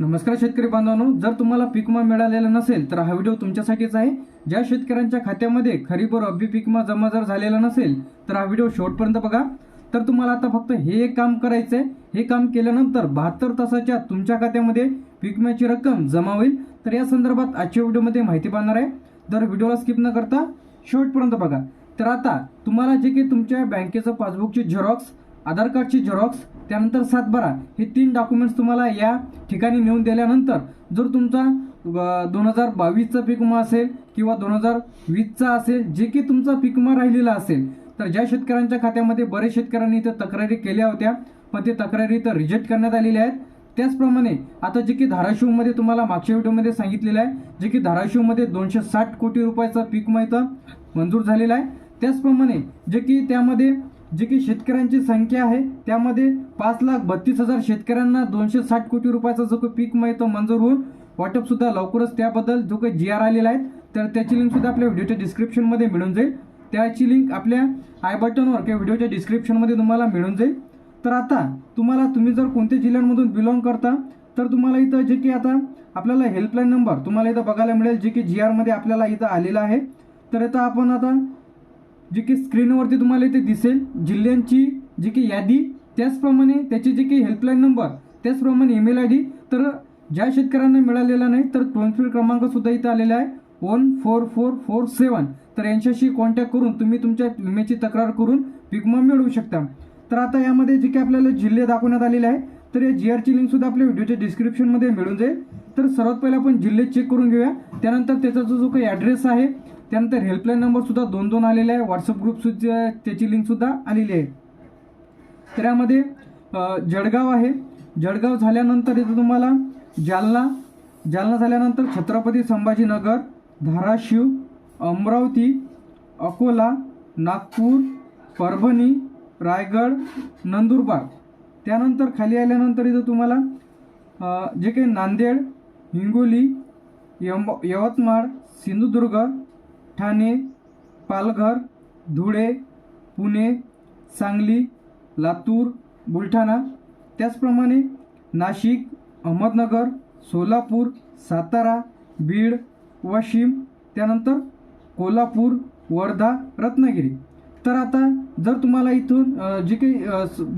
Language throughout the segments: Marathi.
नमस्कार शेतकरी बांधवांनो जर तुम्हाला पीक विमा मिळालेला नसेल तर हा व्हिडिओ तुमच्यासाठीच आहे. ज्या शेतकऱ्यांच्या खात्यामध्ये खरीप व रब्बी पीक विमा जमा जर झालेला नसेल तर हा व्हिडिओ शेवटपर्यंत बघा. तर तुम्हाला आता फक्त हे एक काम करायचं आहे हे काम केल्यानंतर बहात्तर तासाच्या तुमच्या खात्यामध्ये पिकम्याची विम्याची रक्कम जमा होईल. तर या संदर्भात आजच्या व्हिडिओमध्ये माहिती पाहणार आहे. तर व्हिडिओला स्किप न करता शेवटपर्यंत बघा. तर आता तुम्हाला जे काही तुमच्या बँकेचं पासबुकची झेरॉक्स आधार कार्डची झेरॉक्स त्यानंतर सातबारा. हे तीन डॉक्युमेंट्स तुम्हाला या ठिकाणी नेऊन दिल्यानंतर जर तुमचा दोन हजार बावीसचा पीक विमा असेल किंवा दोन हजार वीसचा असेल जे की तुमचा पीक विमा राहिलेला असेल तर ज्या शेतकऱ्यांच्या खात्यामध्ये बरेच शेतकऱ्यांनी इथं तक्रारी केल्या होत्या पण ते तक्रारी इथं रिजेक्ट करण्यात आलेल्या आहेत. त्याचप्रमाणे आता जे की धाराशिवमध्ये तुम्हाला मागच्या व्हिडिओमध्ये सांगितलेलं आहे जे की धाराशिवमध्ये दोनशे साठ कोटी रुपयाचा पीक इथं मंजूर झालेला आहे. त्याचप्रमाणे जे की त्यामध्ये जे की शेतकऱ्यांची संख्या आहे त्यामध्ये पाच लाख बत्तीस हजार शेतकऱ्यांना दोनशे साठ कोटी रुपयाचा जो काही पीक माहिती तो मंजूर होऊन वाटप सुद्धा लवकरच त्याबद्दल जो काही जी आर आलेला आहे तर त्याची लिंक सुद्धा आपल्या व्हिडिओच्या डिस्क्रिप्शनमध्ये मिळून जाईल. त्याची लिंक आपल्या आय बटनवर किंवा व्हिडिओच्या डिस्क्रिप्शनमध्ये तुम्हाला मिळून जाईल. तर आता तुम्हाला तुम्ही जर कोणत्या जिल्ह्यांमधून बिलॉंग करता तर तुम्हाला इथं जे की आता आपल्याला हेल्पलाईन नंबर तुम्हाला इथं बघायला मिळेल जे की जी आरमध्ये आपल्याला इथं आलेला आहे. तर आता आपण आता जे की स्क्रीनवरती तुम्हाला इथे दिसेल जिल्ह्यांची जी की यादी त्याचप्रमाणे त्याची जे काही हेल्पलाईन नंबर त्याचप्रमाणे ईमेल आय डी तर ज्या शेतकऱ्यांना मिळालेला नाही तर टोल फ्री क्रमांकसुद्धा इथं आलेला आहे one four four four seven तर यांच्याशी कॉन्टॅक्ट करून तुम्ही तुमच्या विम्याची तक्रार करून विकमा विमा मिळवू शकता. तर आता यामध्ये जे काही आपल्याला जिल्हे दाखवण्यात आलेले आहे तर या जी आरची लिंकसुद्धा आपल्या व्हिडिओच्या डिस्क्रिप्शनमध्ये मिळून जाईल. तर सर्वात पहिले आपण जिल्हे चेक करून घेऊया. त्यानंतर त्याचा जो जो काही ॲड्रेस आहे त्यानंतर हेल्पलाईन नंबरसुद्धा दोन दोन आलेले आहे. व्हॉट्सअप ग्रुपसुद्धा त्याची लिंकसुद्धा आलेली आहे. तर यामध्ये जळगाव आहे. जळगाव झाल्यानंतर इथं तुम्हाला जालना. जालना झाल्यानंतर छत्रपती संभाजीनगर धाराशिव अमरावती अकोला नागपूर परभणी रायगड नंदुरबार. त्यानंतर खाली आल्यानंतर इथं तुम्हाला जे काही नांदेड हिंगोली यम यवतमाळ सिंधुदुर्ग ठाणे पालघर धुळे पुणे सांगली लातूर बुलढाणा. त्याचप्रमाणे नाशिक अहमदनगर सोलापूर सातारा बीड वाशिम त्यानंतर कोल्हापूर वर्धा रत्नागिरी. तर आता जर तुम्हाला इथून जे काही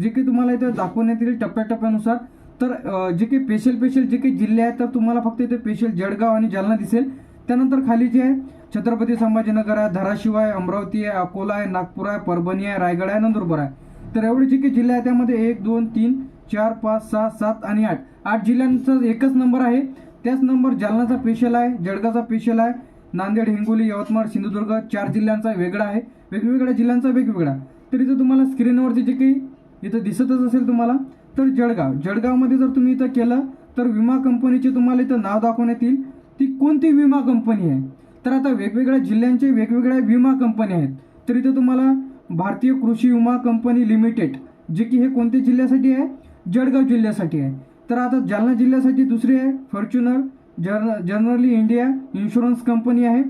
जे काही तुम्हाला इथं दाखवण्यात येईल टप्प्याटप्प्यानुसार तर जे काही पेशल पेशल जे काही जिल्हे आहेत तर तुम्हाला फक्त इथे पेशल जळगाव आणि जालना दिसेल. त्यानंतर खाली जे आहे छत्रपती संभाजीनगर आहे धाराशिव आहे अमरावती आहे अकोला आहे नागपूर आहे परभणी आहे रायगड आहे नंदुरबार आहे तर एवढे जे काही जिल्हे आहेत त्यामध्ये एक दोन तीन चार पाच सहा सात आणि आठ. आठ जिल्ह्यांचा एकच नंबर आहे. त्याच नंबर जालनाचा पेशल आहे जळगावचा पेशल आहे नांदेड हिंगोली यवतमाळ सिंधुदुर्ग चार जिल्ह्यांचा वेगळा आहे. वेगवेगळ्या जिल्ह्यांचा वेगवेगळा. तर इथं तुम्हाला स्क्रीनवरती जे काही इथं दिसतच असेल तुम्हाला तर जळगाव. जळगावमध्ये जर तुम्ही इथं केलं तर विमा कंपनीचे तुम्हाला इथं नाव दाखवण्यात येईल. ती कोणती विमा कंपनी आहे? तर आता वेगवेगळ्या जिल्ह्यांचे वेगवेगळ्या विमा कंपन्या आहेत. तर इथं तुम्हाला भारतीय कृषी विमा कंपनी लिमिटेड जे की हे कोणत्या जिल्ह्यासाठी आहे? जळगाव जिल्ह्यासाठी आहे. तर आता जालना जिल्ह्यासाठी दुसरी आहे फॉर्च्युनर जर्न जनरली इंडिया इन्शुरन्स कंपनी आहे.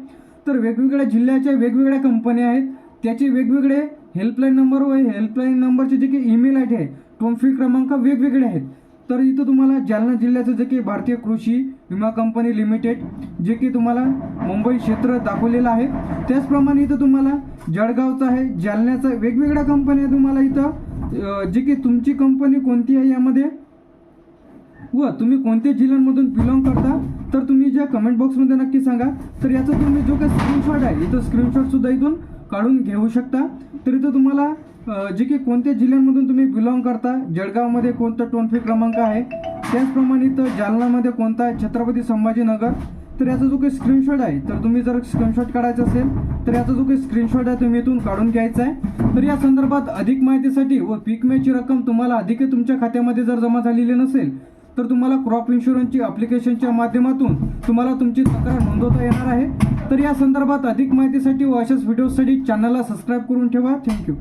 तर वेगवेगळ्या जिल्ह्याच्या वेगवेगळ्या कंपन्या आहेत. त्याचे वेगवेगळे हेल्पलाईन नंबर व हेल्पलाईन नंबरचे जे काही ईमेल आय डी आहे टोल फ्री क्रमांक वेगवेगळे आहेत. तर इथं तुम्हाला जालना जिल्ह्याचं जे काही भारतीय कृषी विमा कंपनी लिमिटेड जे की तुम्हाला मुंबई क्षेत्र दाखवलेलं आहे. त्याचप्रमाणे इथं तुम्हाला जळगावचं आहे. जालन्याचं वेगवेगळ्या कंपन्या तुम्हाला इथं. जे की तुमची कंपनी कोणती आहे यामध्ये? व तुम्ही कोणत्या जिल्ह्यांमधून बिलॉंग करता? तर तुम्ही ज्या कमेंट बॉक्समध्ये नक्की सांगा. तर याचा तुम्ही जो काही स्क्रीनशॉट आहे इथं स्क्रीनशॉटसुद्धा इथून काढून घेऊ शकता. तर इथं तुम्हाला जे की कोणत्या जिल्ह्यांमधून तुम्ही बिलॉंग करता जळगावमध्ये कोणता टोल फ्री क्रमांक आहे त्याचप्रमाणे इथं जालनामध्ये कोणता आहे छत्रपती संभाजीनगर. तर याचा जो काही स्क्रीनशॉट आहे तर तुम्ही जर स्क्रीनशॉट काढायचा असेल तर याचा जो काही स्क्रीनशॉट आहे तुम्ही इथून काढून घ्यायचा आहे. तर या संदर्भात अधिक माहितीसाठी व पीक विम्याची रक्कम तुम्हाला अधिक तुमच्या खात्यामध्ये जर जमा झालेली नसेल तर तुम्हाला क्रॉप इन्शुरन्सची अप्लिकेशनच्या माध्यमातून तुम्हाला तुमची तक्रार नोंदवता येणार आहे. तर या संदर्भात अधिक माहितीसाठी व अशाच व्हिडिओसाठी चॅनलला सबस्क्राईब करून ठेवा. थँक्यू